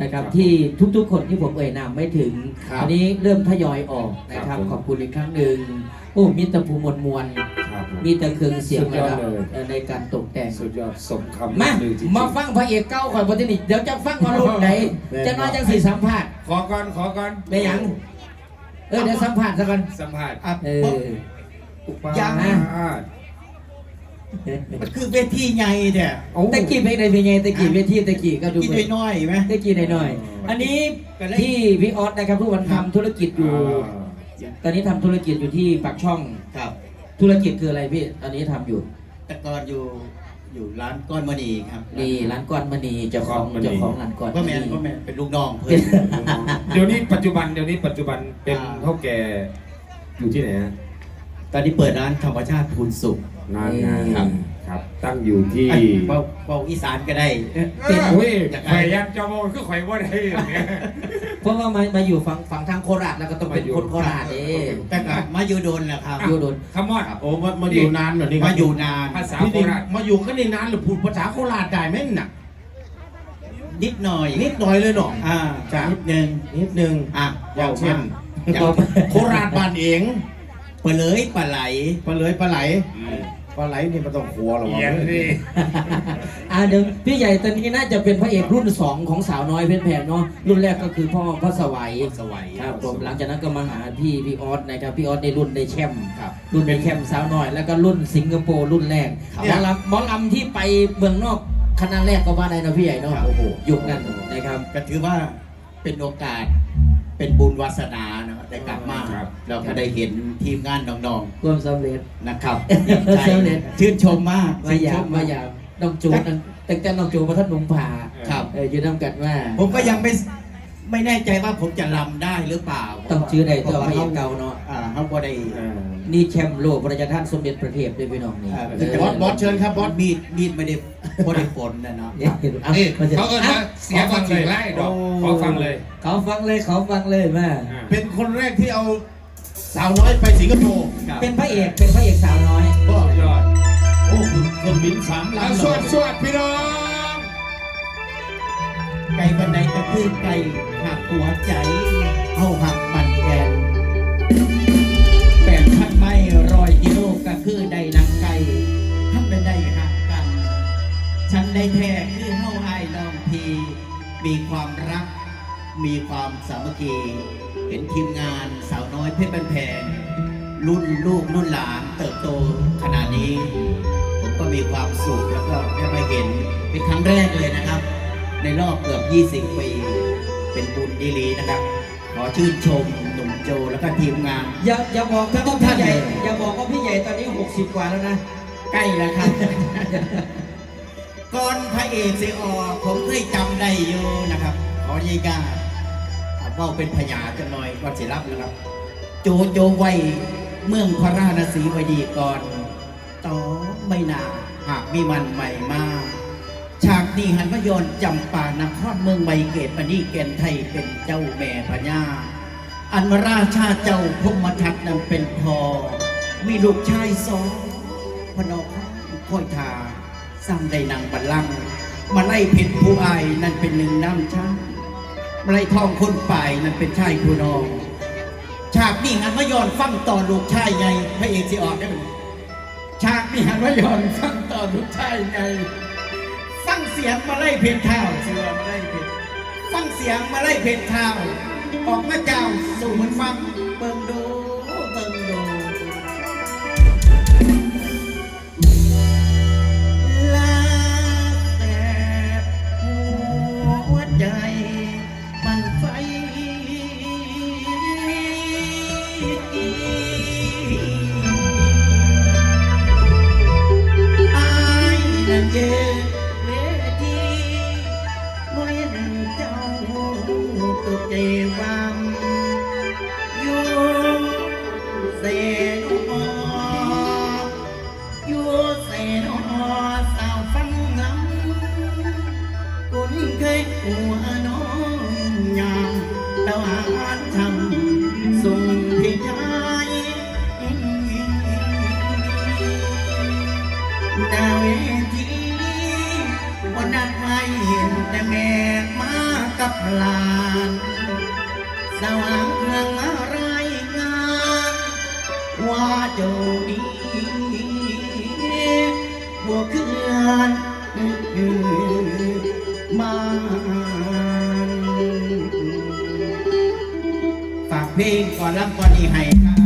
นะครับครับที่ทุกๆ คนที่ผมเอ่ยนามไม่ถึงครับอันี้เริ่มทยอยออกนะคครัรับบผม ขอบคุณอีกครั้งหนึ่งโอ้มีแตะภูมวลมวลครับผม มีแต่เครื่องเสียงสุดยอดระดับเลย เอ่อในการตกแต่ง สุดยอดสมคำมาลือจริงๆมาฟังพระเอกเก้าก่อนพอทีนี้เดี๋ยวจะฟังมารุ่นไหนแม่นจะมาจังสีสัมภาษณ์ขอก่อนขอก่อนได้ยัง เออเดี๋ยวสัมภาษณ์ซะก่อนสัมภาษณ์อะเออ อุปายังนะ มันคือเวทีใหญ่เนี่ยโอ้ตะกี้เพลงในเพลงไงตะกี้เวทีตะกี้ก็ดูกินน้อยๆไหมตะกี้หน่อยๆอันนี้ที่พี่ออสนะครับทุกวันทำธุรกิจอยู่ ตอนนี้ทำธุรกิจอยู่ที่ปากช่องครับ ธุรกิจคืออะไรพี่ตอนนี้ทำอยู่ แต่ก่อนอยู่อยู่ร้านก้อนมณีครับนี่ร้านก้อนมณีเจ้าของเจ้าของร้านก้อนก็แมนณีก็แมนเป็นลูกน้องเพื่เป็อนนเดี๋ยวนี้ปัจจุบันเดี๋ยวนี้ปัจจุบันเป็นอ่าเท่าแก่อยู่ที่ไหนฮะตอนนี้เปิดร้านธรรมชาติพูนสุข นานงานครับ ครับ ตั้งอยู่ที่อะเบาเบาอีสานก็ได้เป็นเโอ้ยจากไหนข่อยยันเจ้าโมคือข่อยว่าได้อย่างเงี้ยเพราะว่ามามาอยู่ฝั่งฝั่งทางโคราชแล้วก็ต้องเป็นมาอยู่คนโคราชเองแต่กลับมาอยู่โดนแหละครับอยู่โดนคำมอดโอ้มามาอยู่นานเหรอนี่มาอยู่นานภาษาพี่โคดิราชมาอยู่ก็นี่นานหรือพูดภาษาโคราชได้ไหมน่ะนิดหน่อย นิดหน่อยเลยเนาะอ่าจ้ะนิดนึงนิดนึงอะอย่างเช่นอย่างโคราชบ้านเองปลาเลยปลาไหลปลาเลยปลาไหล ปลาไหลนี่มันต้องครัวหรอวะเอียนนี่อ่าเดี๋ยวพี่ใหญ่ตอนนี้น่าจะเป็นพระเอกรุ่นสองของสาวน้อยเพชรแพงเนาะรุ่นแรกก็คือพ่อพ่อสวัยสวัยครับผมหลังจากนั้นก็มาหาพี่พี่ออสนะครับพี่ออสในรุ่นในแชมป์ครับ รุ่นในแชมป์สาวน้อย แล้วก็รุ่นสิงคโปร์รุ่นแรกครับหมอลำหมอลำที่ไปเมืองนอกคณะแรกก็ว่าได้นะพี่ใหญ่เนาะครับโอ้โหยุคนั้นนะครับก็ถือว่าเป็นโอกาสเป็นบุญวาสนานะครับ ได้กลับมาครับ เราก็ได้เห็นทีมงานน้องความสำเร็จ ๆนะครับสำเร็จ ชื่นชมมากมายาชื่มนชมายามน้องจูนั่นแต่แต่น้องจูมาท่านหนุ่มผาครับ เอออยู่น้ำกันว่า ผมก็ยังไม่ ไม่แน่ใจว่าผมจะลำได้หรือเปล่าต้องชื่อใดตัวพพระระเอกเก่าเนาะอ่าเขาก็ได้อ่านี่แชมป์โลกพระราชทานสมเด็จพระเทพด้วยพี่น้องนี่อ่าเออบอสบอสเชิญครับบอสมีดมีดไม่ได้ไม่ได้ฝนนะเนาะเนี่ยเอานี่มาจะเขาเอิ้นว่าเสียฟังเลยไล่ดอกขอฟังเลย เขาฟังเลยเขาฟังเลยแม่อ่าเป็นคนแรกที่เอาสาวน้อยไปสิงคโปร์ครับเป็นพระเอกเป็นพระเอกสาวน้อยก็ยอดโอ้เครื่องบินสามเอาลำสวดสวดพี่น้อง ไก่บันไดก็คือไก่หักหัวใจ เอาหักมันแกนแปดพันไม่รอยกิโลก็คือได้นางไก่ทำเป็นได้หักกัน ฉันได้แท้คือเฮาไอ้ายน้องพีมีความรัก มีความสามัคคีเห็นทีมงานสาวน้อยเพชรบันแพงรุ่นลูกรุ่นหลานเติบโตขนาดนี้ ผมก็มีความสุขแล้วก็ได้มาเห็นเป็นครั้งแรกเลยนะครับ ในรอบเกือบ 20 ปี เป็นบุญดีหลีนะครับ ขอชื่นชมหนุ่มโจแล้วก็ทีมงาน อย่าอย่าบอกว่าทุกพี่ท่านใหญ่เลยอย่าบอกว่าพี่ใหญ่ตอนนี้ 60 กว่าแล้วนะ ใกล้แล้วครับ ก่อนพระเอกเสียออกผมเคยจำได้อยู่นะครับ ขอเยกาเว่าเป็นพญาจะหน่อยก่อนเสียรับนะครับ โจโจไว้เมืองพระราชสีไว้ดีก่อนต่อไม่นานหากมีมันใหม่มา ฉากนี้หันพยนจำปานครเมืองใบเกตปณีเกณฑ์ไทยเป็นเจ้าแม่พญาอันวราชาเจ้าพมทัตนั้นเป็นพอ มีลูกชายสองพนอกค่อยทาสร้างได้นางบัลลังมาไล่เพชรผู้อายนั่นเป็นหนึ่งน้ำช้างมาไล่ทองคนป่ายนั่นเป็นชายผู้นอง ฉากนี้หันมาย้อนฟังต่อลูกชายไงพระเอกสิออกได้ไหมฉากนี้หันมาย้อนฟังต่อลูกชายไง สียงมาไล่เพชรเท้าเสือมาไล่เพชรฟังเสียงมาไล่เพชรเท้าออกมาเจ้าสู่มันฟังเบิ่ง วทีวันนั้นไม่เห็นแต่แม่มากับลานสว่างเมืองมารงาน ว่าเจ้าดีบวกเคือนมานฝากเพลงก่อนรับก่อนนี้ให้ครับ